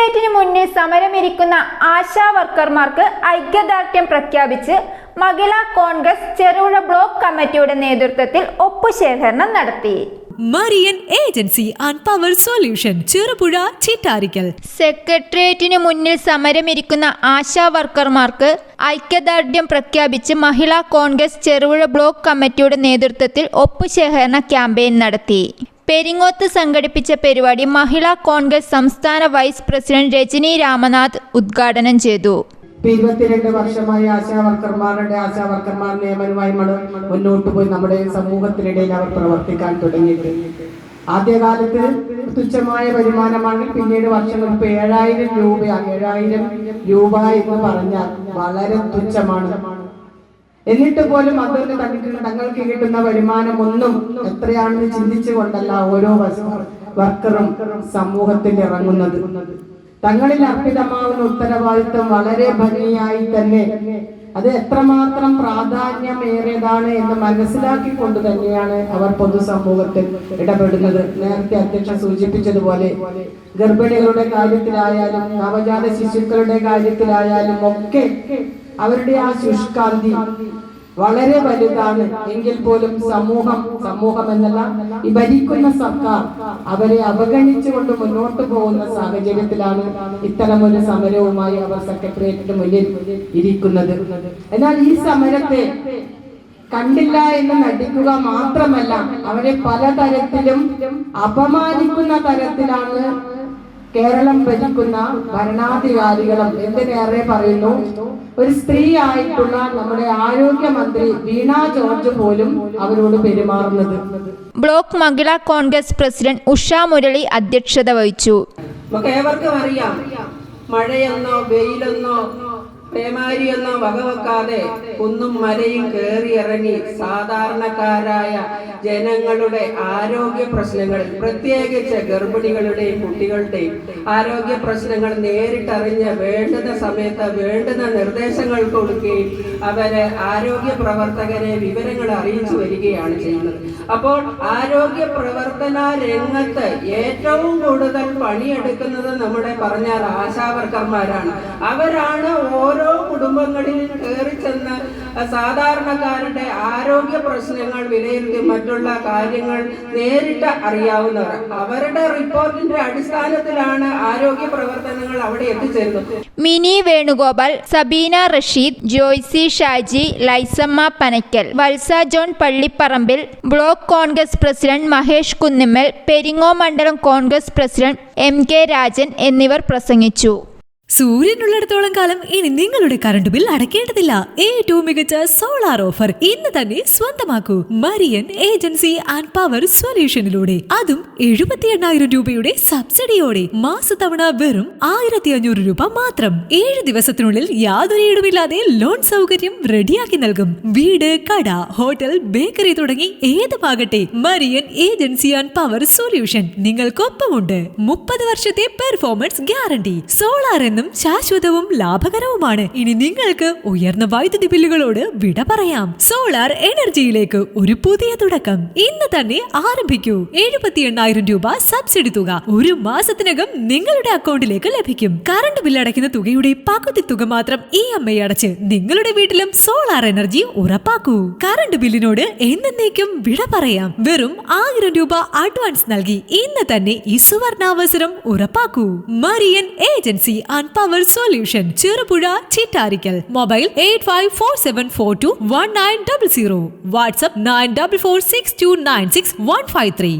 സെക്രട്ടേറിയറ്റിന് മുന്നിൽ സമരമിരിക്കുന്ന ആശാ വർക്കർമാർക്ക് ഐക്യദാർഢ്യം പ്രഖ്യാപിച്ച് മഹിളാ കോൺഗ്രസ് ചെറുപുഴ ബ്ലോക്ക് കമ്മിറ്റിയുടെ നേതൃത്വത്തിൽ ഒപ്പുശേഖരണം നടത്തി. Marian agency and power solution Cherupuzha Chittarikkal. സെക്രട്ടേറിയറ്റിന് മുന്നിൽ സമരമിരിക്കുന്ന ആശാ വർക്കർമാർക്ക് ഐക്യദാർഢ്യം പ്രഖ്യാപിച്ച് മഹിളാ കോൺഗ്രസ് ചെറുപുഴ ബ്ലോക്ക് കമ്മിറ്റിയുടെ നേതൃത്വത്തിൽ ഒപ്പുശേഖരണ ക്യാമ്പയിൻ നടത്തി. പെരിങ്ങോത്ത് സംഘടിപ്പിച്ച പരിപാടി മഹിളാ കോൺഗ്രസ് സംസ്ഥാന വൈസ് പ്രസിഡന്റ് രജനി രാമനാഥ് ഉദ്ഘാടനം ചെയ്തു. ഇരുപത്തിരണ്ട് വർഷമായി ആശാവർക്കർമാരുടെ ആശാവർക്കർമാർ ആശാ വർക്കർമാർ നിയമനവുമായി മുന്നോട്ട് പോയി നമ്മുടെ സമൂഹത്തിനിടയിൽ അവർ പ്രവർത്തിക്കാൻ തുടങ്ങിയിട്ടുണ്ട്. ആദ്യകാലത്ത് തുച്ഛമായ വരുമാനമാണ് പിന്നീട് ഇപ്പൊ ഏഴായിരം രൂപ ഏഴായിരം രൂപ എന്ന് പറഞ്ഞാൽ വളരെ തുച്ഛമാണ്. എന്നിട്ട് പോലും അതുകൊണ്ട് തന്നിട്ടുള്ള തങ്ങൾക്ക് കിട്ടുന്ന വരുമാനം ഒന്നും എത്രയാണെന്ന് ചിന്തിച്ചു കൊണ്ടല്ല ഓരോ വർക്കറും സമൂഹത്തിൽ ഇറങ്ങുന്നത്. തങ്ങളിൽ അർപ്പിതമാവുന്ന ഉത്തരവാദിത്വം വളരെ ഭംഗിയായി തന്നെ അത് എത്രമാത്രം പ്രാധാന്യമേറിയതാണ് എന്ന് മനസ്സിലാക്കിക്കൊണ്ട് തന്നെയാണ് അവർ പൊതുസമൂഹത്തിൽ ഇടപെടുന്നത്. നേരത്തെ അധ്യക്ഷൻ സൂചിപ്പിച്ചതുപോലെ ഗർഭിണികളുടെ കാര്യത്തിലായാലും നവജാത ശിശുക്കളുടെ കാര്യത്തിലായാലും ഒക്കെ അവരുടെ ആ ശുഷ്കാന്തി വളരെ വലുതാണ്. എങ്കിൽ പോലും സമൂഹം സമൂഹം എന്നല്ല ഈ ഭരിക്കുന്ന സർക്കാർ അവരെ അവഗണിച്ചുകൊണ്ട് മുന്നോട്ട് പോകുന്ന സാഹചര്യത്തിലാണ് ഇത്തരമൊരു സമരവുമായി അവർ സെക്രട്ടേറിയറ്റിന് മുന്നിൽ ഇരിക്കുന്നത്. എന്നാൽ ഈ സമരത്തെ കണ്ടില്ല എന്ന് നടിക്കുക മാത്രമല്ല അവരെ പലതരത്തിലും അപമാനിക്കുന്ന തരത്തിലാണ് കേരളം ഭരിക്കുന്ന ഭരണാധികാരികളും എന്തിനേറെ പറയുന്നു? ഒരു സ്ത്രീ ആയിട്ടുള്ള നമ്മുടെ ആരോഗ്യമന്ത്രി വീണ ജോർജ് പോലും അവരോട് പെരുമാറുന്നത്. ബ്ലോക്ക് മഹിളാ കോൺഗ്രസ് പ്രസിഡന്റ് ഉഷ മുരളി അധ്യക്ഷത വഹിച്ചു. നമുക്ക് ഏവർക്കും അറിയാം മഴയെന്നോ വെയിലെന്നോ പേമാരിയെന്നോ വകവെക്കാതെ കുന്നും മലയും കയറി ഇറങ്ങി സാധാരണക്കാരായ ജനങ്ങളുടെ ആരോഗ്യ പ്രശ്നങ്ങൾ പ്രത്യേകിച്ച് ഗർഭിണികളുടെയും കുട്ടികളുടെയും ആരോഗ്യ പ്രശ്നങ്ങൾ നേരിട്ടറിഞ്ഞ് വേണ്ടുന്ന സമയത്ത് വേണ്ടുന്ന നിർദ്ദേശങ്ങൾ കൊടുക്കുകയും അവരെ ആരോഗ്യ പ്രവർത്തകരെ വിവരങ്ങൾ അറിയിച്ചു വരികയാണ് ചെയ്യുന്നത്. അപ്പോൾ ആരോഗ്യ പ്രവർത്തന രംഗത്ത് ഏറ്റവും കൂടുതൽ പണിയെടുക്കുന്നത് നമ്മുടെ പറഞ്ഞാൽ ആശാവർക്കർമാരാണ്. അവരാണ് ഓരോ കുടുംബങ്ങളിൽ കയറി ചെന്ന് സാധാരണക്കാരുടെ ആരോഗ്യ പ്രശ്നങ്ങൾ വിലയിരുത്തി മറ്റുള്ള കാര്യങ്ങൾ നേരിട്ട് അറിയാവുന്നവർ. അവരുടെ റിപ്പോർട്ടിന്റെ അടിസ്ഥാനത്തിലാണ് ആരോഗ്യ പ്രവർത്തനങ്ങൾ അവിടെ എത്തിച്ചേരുന്നത്. Mini Venugopal Sabeena Rasheed Joicy Shaji Lysamma Panakkal Valsa John Pallipparambil block Congress president Mahesh Kunnummal Peringo മണ്ഡലം Congress president M K Rajan എന്നിവർ പ്രസംഗിച്ചു. സൂര്യനുള്ളിടത്തോളം കാലം ഇനി നിങ്ങളുടെ കറണ്ട് ബിൽ അടയ്ക്കേണ്ടതില്ല. ഏറ്റവും മികച്ച സോളാർ ഓഫർ ഇന്ന് തന്നെ സ്വന്തമാക്കൂ. മരിയൻ ഏജൻസി ആൻഡ് പവർ സൊല്യൂഷനിലൂടെ. അതും എഴുപത്തി എണ്ണായിരം രൂപയുടെ സബ്സിഡിയോടെ. മാസത്തവണ വെറും ആയിരത്തി അഞ്ഞൂറ് രൂപ മാത്രം. ഏഴ് ദിവസത്തിനുള്ളിൽ യാതൊരു ഇടമില്ലാതെ ലോൺ സൗകര്യം റെഡിയാക്കി നൽകും. വീട് കട ഹോട്ടൽ ബേക്കറി തുടങ്ങി ഏതുമാകട്ടെ Marian agency and power solution നിങ്ങൾക്കൊപ്പമുണ്ട്. മുപ്പത് വർഷത്തെ പെർഫോമൻസ് ഗ്യാരണ്ടി സോളാർ എന്നും ശാശ്വതവും ലാഭകരവുമാണ്. ഇനി നിങ്ങൾക്ക് ഉയർന്ന വൈദ്യുതി ബില്ലുകളോട് വിട പറയാം. സോളാർ എനർജിയിലേക്ക് ഒരു പുതിയ തുടക്കം. ഇന്ന് തന്നെ ആരംഭിക്കൂ. എഴുപത്തി എണ്ണായിരം രൂപ സബ്സിഡി തുക ഒരു മാസത്തിനകം നിങ്ങളുടെ അക്കൗണ്ടിലേക്ക് ലഭിക്കും. കറണ്ട് ബില്ല് അടയ്ക്കുന്ന തുകയുടെ പകുതി തുക മാത്രം ഇ എം ഐ അടച്ച് നിങ്ങളുടെ വീട്ടിലും സോളാർ എനർജി ഉറപ്പാക്കൂ. കറണ്ട് ബില്ലിനോട് എന്നേക്കും വിട പറയാം. വെറും ആയിരം രൂപ അഡ്വാൻസ് നൽകി ഇന്ന് തന്നെ ഈ സുവർണാവസരം ഉറപ്പാക്കൂ. Marian agency and power solution Cherupuzha Chittarikkal mobile eight five four seven four two one nine double zero WhatsApp nine double four six two nine six one five three